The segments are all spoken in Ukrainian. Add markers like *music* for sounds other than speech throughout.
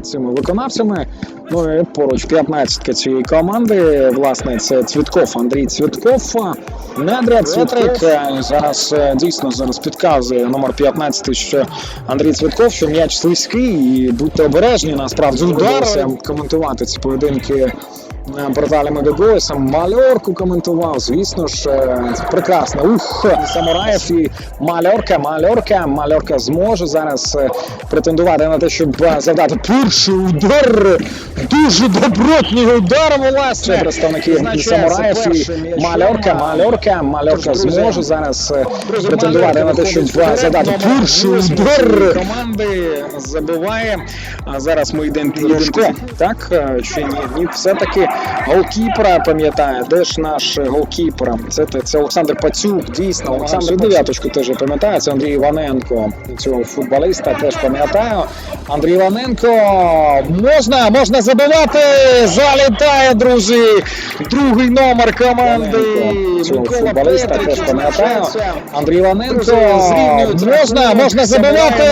цими виконавцями. Ну і поруч 15 цієї команди. Власне, це Цвітков, Андрій Цвітков. Недря Цвітрик е, зараз е, дійсно зараз підказує номер 15, що Андрій Цвітков, що м'яч слизький, і будьте обережні. Насправді вдалося коментувати ці поєдинки. Е, Порталі Мальорку коментував. Звісно ж, е, прекрасно. Ух, самураїв і Мальорка, Мальорка, Мальорка зможе зараз е, претендувати на те, щоб завдати перший удар. Дуже добротний удар, власне. Представники самураїв і Мальорка, Мальорка, Мальорка зможе зараз претендувати на те, щоб завдати перший удар. Команди забиває. А зараз ми йдемо Ляшко. Так чи ні? Ні, все-таки голкіпера пам'ятає. Де ж наш голкіпер? Це, це Олександр Пацюк. Дійсно, Олександр дев'яточку теж пам'ятає. Це Андрій Іваненко. Цього футболіста теж пам'ятаю. Андрій Іваненко можна, можна забивати. Залітає, друзі. Другий номер команди. Цього футболіста теж пам'ятаю. Андрій Іваненко можна, можна забивати.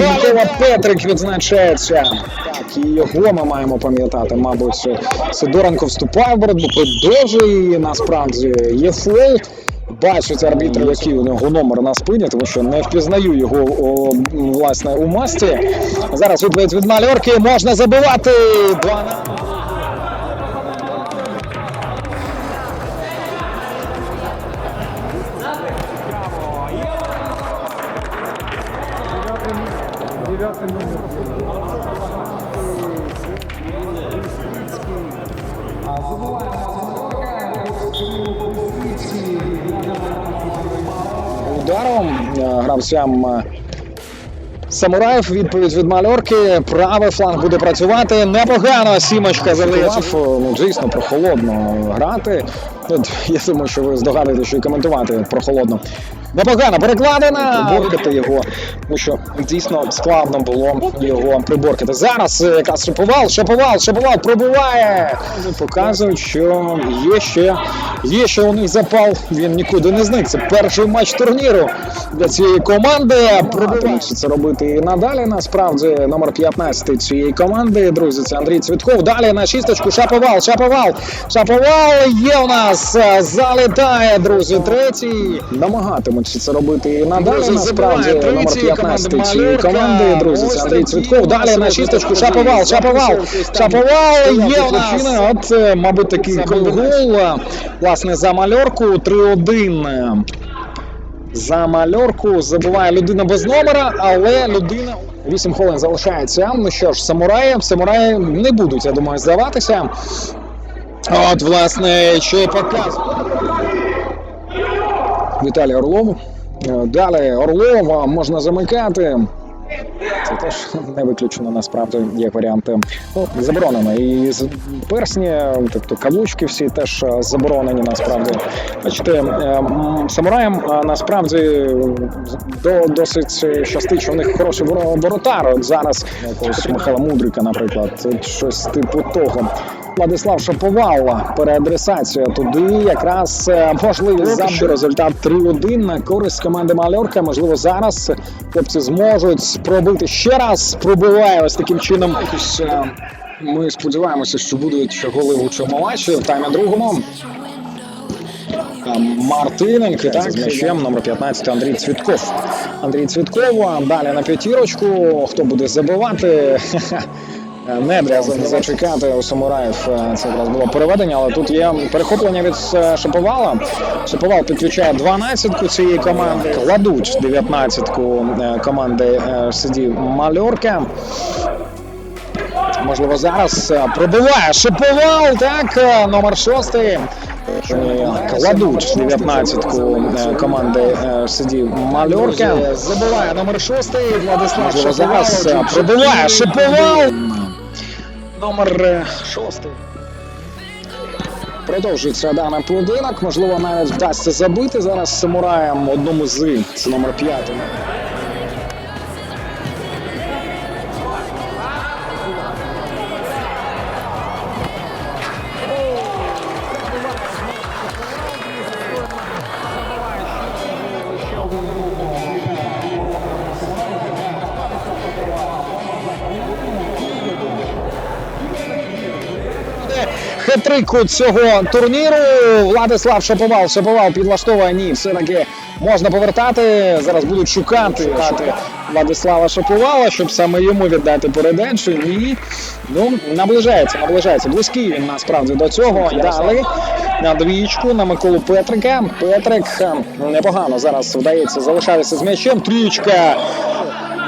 Микола Петрик відзначається. Так, і його ми маємо пам'ятати. Мабуть, Сидоренко вступає в боротьбу, продовжує і насправді є фол. Бачить арбітр, який у нього номер на спині, тому що не впізнаю його о, власне у масті. Зараз відповідь від мальорки. Можна забивати. 12. ударом е, гравцям е, самураїв. Відповідь від мальорки. Правий фланг буде працювати. Непогано. Сімочка залиявся. Ну, звісно, прохолодно грати. Я думаю, що ви здогадуєте, що і коментувати прохолодно. Непогано перекладена. Боркати його, тому що дійсно складно було його приборкати. Зараз е, якраз шиповал, шиповал, шиповал пробиває. Показують, що є ще, є ще у них запал. Він нікуди не зник. Це перший матч турніру для цієї команди. Пробивається це робити і надалі. Насправді номер 15 цієї команди. Друзі, це Андрій Цвітков. Далі на шісточку. Шаповал, шаповал, шаповал. Є у нас е, залітає, друзі. Третій. Намагатимуться це робити і надалі. Друзі, Насправді номер 15 цієї команди. Друзі, це Андрій Цвітков. Далі на шісточку. Шаповал, шаповал, шаповал. Є у нас. От, е, мабуть, такий гол. е, Власне, за мальорку 3-1. За мальорку забуває людина без номера, але людина. 8 хвилин залишається. Ну що ж, самураї, самураї не будуть, я думаю, здаватися. От, власне, що показує. Віталій Орлов. Е, Далі Орлова можна замикати. Це теж не виключено насправді як варіанти. Ну, заборонено. І персні, тобто каблучки всі теж е, заборонені насправді. Бачите, е, самураям насправді до, досить щастить, що у них хороший воро- воротар. От зараз якогось Михайла Мудрика, наприклад, щось типу того. Владислав Шаповал, переадресація туди. Якраз е, можливість завжди результат 3-1 на користь команди Мальорка. Можливо, зараз хлопці зможуть пробити ще раз. Пробиває ось таким чином. Е, Ми сподіваємося, що будуть ще голи в цьому матчі. В таймі другому. Е, Мартиненко так, з м'ячем номер 15 Андрій Цвітков. Андрій Цвітков. Далі на п'ятірочку. Хто буде забивати? *laughs* Не зачекати у самураїв. е, Це якраз було переведення, але тут є перехоплення від е, Шаповала. Шаповал підключає 12-ку цієї команди. Кладуть 19-ку е, команди е, сидів Мальорка. Можливо, зараз е, пробиває Шиповал, так, е, номер шостий. Е, Кладуть 19-ку е, команди е, сидів Мальорка. Забиває номер шостий. Владислав Можливо, зараз е, пробиває Шиповал. Номер е, шостий. Продовжується даний поєдинок. Можливо, навіть вдасться забити зараз самураєм одному з номер п'ятий. Хет-трику цього турніру. Владислав Шаповал. Шаповал підлаштовує. Ні, все-таки можна повертати. Зараз будуть шукати, шукати Владислава Шаповала, щоб саме йому віддати передачу. Ні. Ну, наближається, наближається. Близький він насправді до цього. Далі на двічку на Миколу Петрика. Петрик е, непогано зараз вдається залишатися з м'ячем. Трічка.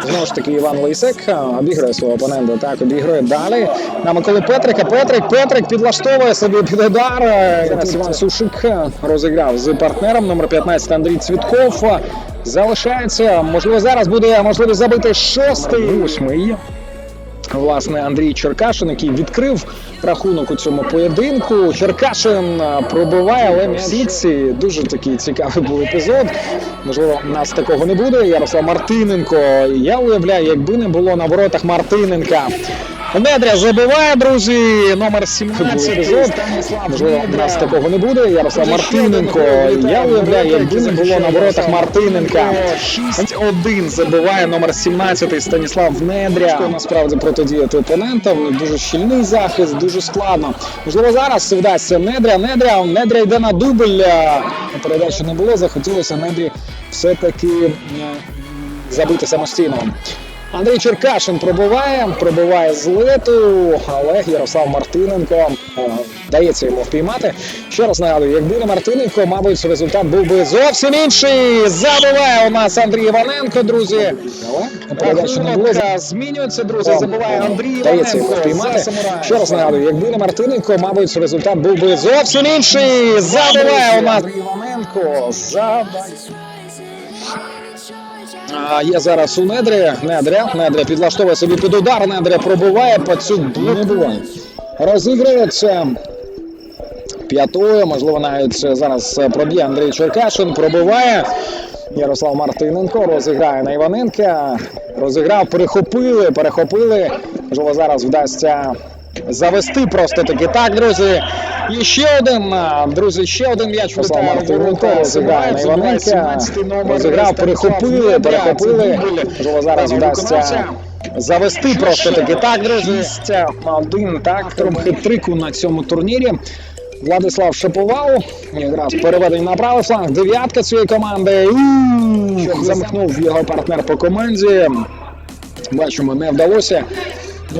Знову ж таки, Іван Лисик обіграє обігрує свого опонента. Так, обігрує далі. На Миколи Петрика. Петрик, Петрик підлаштовує собі під удар. Е, Іван Сушик е, розіграв з партнером номер 15 Андрій Цвітков. Е, Залишається. Можливо, зараз буде можливість забити шостий. Восьмий. Власне, Андрій Черкашин, який відкрив рахунок у цьому поєдинку. Черкашин пробиває, але всі дуже такий цікавий був епізод. Можливо, нас такого не буде. Ярослав Мартиненко. Я уявляю, якби не було на воротах Мартиненка. Недря забиває, друзі. Номер 17 епізод. Можливо, у нас такого не буде. Ярослав Мартиненко. Я уявляю, якби не було на воротах Мартиненка. 6-1 забиває номер 17 Станіслав Недря. Насправді протидіяти опонентам. Дуже щільний захист, дуже складно. Можливо, зараз вдасться Недря. Недря, Недря йде на дубль. Передачі не було. Захотілося Недрі все-таки е, забити самостійно. Андрій Черкашин пробиває, пробиває з лету, але Ярослав Мартиненко е, вдається йому впіймати. Ще раз нагадую, якби не Мартиненко, мабуть, результат був би зовсім інший. Забиває у нас Андрій Іваненко, друзі. Передача. Змінюється, друзі. Забиває Андрій Вдається йому впіймати. Ще раз нагадую, якби не Мартиненко, мабуть, результат був би зовсім інший. Забиває у нас Андрій Іваненко. Забиває. Є зараз у Недрі. Недря. Недря підлаштовує собі під удар. Недря пробиває. Пацюк не буває. Розігрується. П'ятою, можливо, навіть зараз проб'є Андрій Черкашин. Пробиває. Ярослав Мартиненко розіграє на Іваненка. Розіграв, перехопили, перехопили. Можливо, зараз вдасться завести просто таки. Так, друзі. І ще один, друзі, ще один м'яч влітає в ворота. розіграє на Іваненка. Розіграв, перехопили, перехопили. Можливо, зараз вдасться завести просто таки. Так, друзі. Один, так, трохи трику на цьому турнірі. Владислав Шаповал, якраз переведення на правий фланг. Дев'ятка цієї команди. Ух, Замкнув його партнер по команді. Бачимо, не вдалося.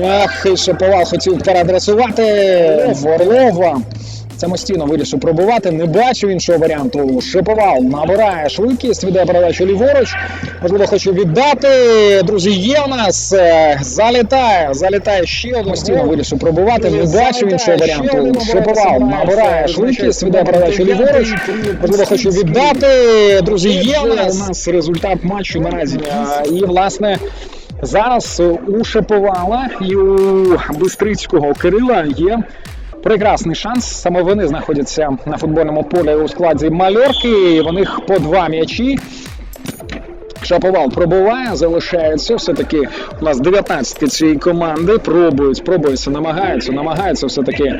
Ах, Шаповал хотів переадресувати в Орлова. Самостійно вирішив пробувати. Не бачив іншого варіанту. Шиповал набирає швидкість, віддає передачу ліворуч. Можливо, хоче віддати. Друзі, є у нас. Е, Залітає. Залітає ще один. Самостійно вирішив пробувати. Не бачив іншого варіанту. Шиповал набирає швидкість, віддає передачу ліворуч. Можливо, хоче віддати. Друзі, є у нас. Результат матчу наразі. І, власне. Зараз у Шаповала і у Бистрицького Кирила є прекрасний шанс. Саме вони знаходяться на футбольному полі у складі мальорки. У них по два м'ячі. Шаповал пробуває, залишається. Все-таки у нас 19 цієї команди. Пробують, пробуються, намагаються, намагаються все-таки.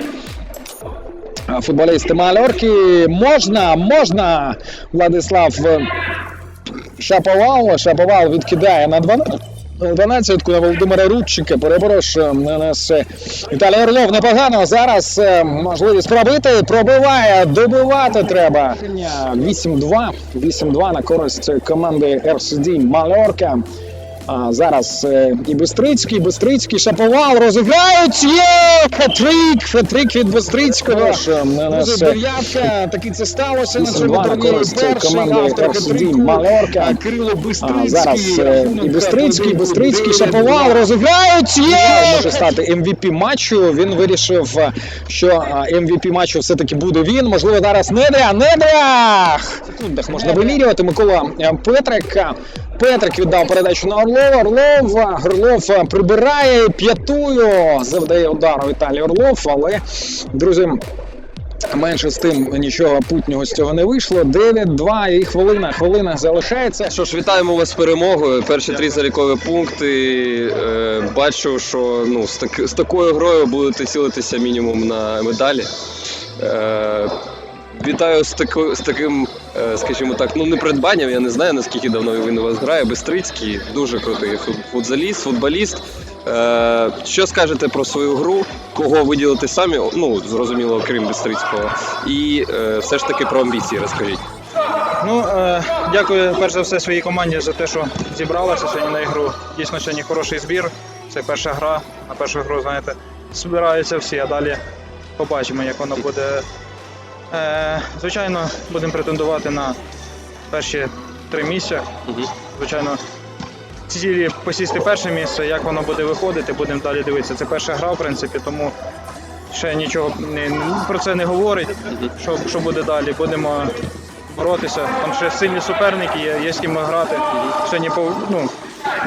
Футболісти мальорки. Можна, можна. Владислав е, Шаповал. Шаповал відкидає на 12. 12 на Володимира Рудчика. Перепрошую, на нас е, Віталій Орлов непогано. Зараз е, можливість пробити. Пробиває, добивати треба. 8-2. 8-2 на користь команди RCD Мальорка. А зараз е, і Бистрицький, Бистрицький, Шаповал розіграють. Є! Хет-трик! Хет-трик від Бистрицького. Друзі, дев'ятка. Таки це сталося на цьому турнірі. Перший команди автор RCD хет-трику. А, Кирило Бистрицький. А, зараз, е, і Бистрицький, так, Бистрицький, Шаповал розіграють. Є! може стати MVP матчу. Він вирішив, е, що MVP матчу все-таки буде він. Можливо, зараз Недря. Недря! В секундах можна вимірювати. Микола Петрик. Петрик віддав передачу на Орлова. Орлов. Орлов е, прибирає п'ятую. Завдає удару Віталій Орлов. Але, друзі. Менше з тим нічого путнього з цього не вийшло. 9-2 і хвилина. Хвилина залишається. Що ж, вітаємо вас з перемогою. Перші три залікові пункти. Е, бачу, що ну, з, так, з такою грою будете цілитися мінімум на медалі. Е, вітаю з, тако, з таким, скажімо так, ну не придбанням. Я не знаю наскільки давно він у вас грає. Бистрицький, дуже крутий футзаліст, футболіст. Е, що скажете про свою гру? Кого виділити самі? Ну, зрозуміло, окрім Бистрицького. І е, все ж таки про амбіції розкажіть. Ну, е, дякую перш за все своїй команді за те, що зібралася сьогодні на ігру. Дійсно, сьогодні хороший збір. Це перша гра. На першу гру, знаєте, збираються всі, а далі побачимо, як воно буде. Е, звичайно, будемо претендувати на перші три місця. Звичайно, цілі посісти перше місце, як воно буде виходити, будемо далі дивитися. Це перша гра, в принципі, тому ще нічого не, про це не говорить. Що, що буде далі? Будемо боротися. Там ще сильні суперники є, є з ким грати. Сьогодні пов- ну,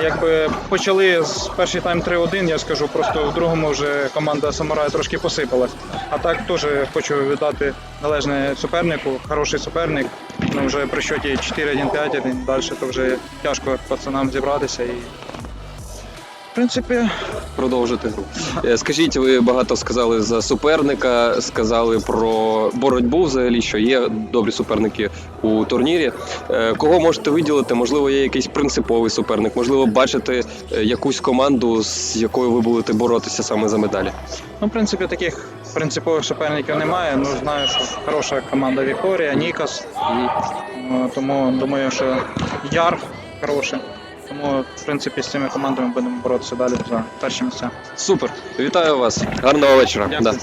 якби почали з перший тайм 3-1, я скажу, просто в другому вже команда Самурая трошки посипалась. А так теж хочу віддати належне супернику, хороший суперник. Ну, вже при счеті 4-1, 5-1, далі то вже тяжко пацанам зібратися. І... Принципі, Продовжити гру. Е, Скажіть, ви багато сказали за суперника, сказали про боротьбу взагалі, що є добрі суперники у турнірі. Е, Кого можете виділити? Можливо, є якийсь принциповий суперник, можливо, бачите е, якусь команду, з якою ви будете боротися саме за медалі. ну, в принципі, таких принципових суперників немає. Ну, знаю, що хороша команда Вікторія, Нікас. Тому думаю, що Яр хороший. Тому, в принципі, з цими командами будемо боротися далі за перші місця. Супер, вітаю вас, гарного вечора. Дякую. Да.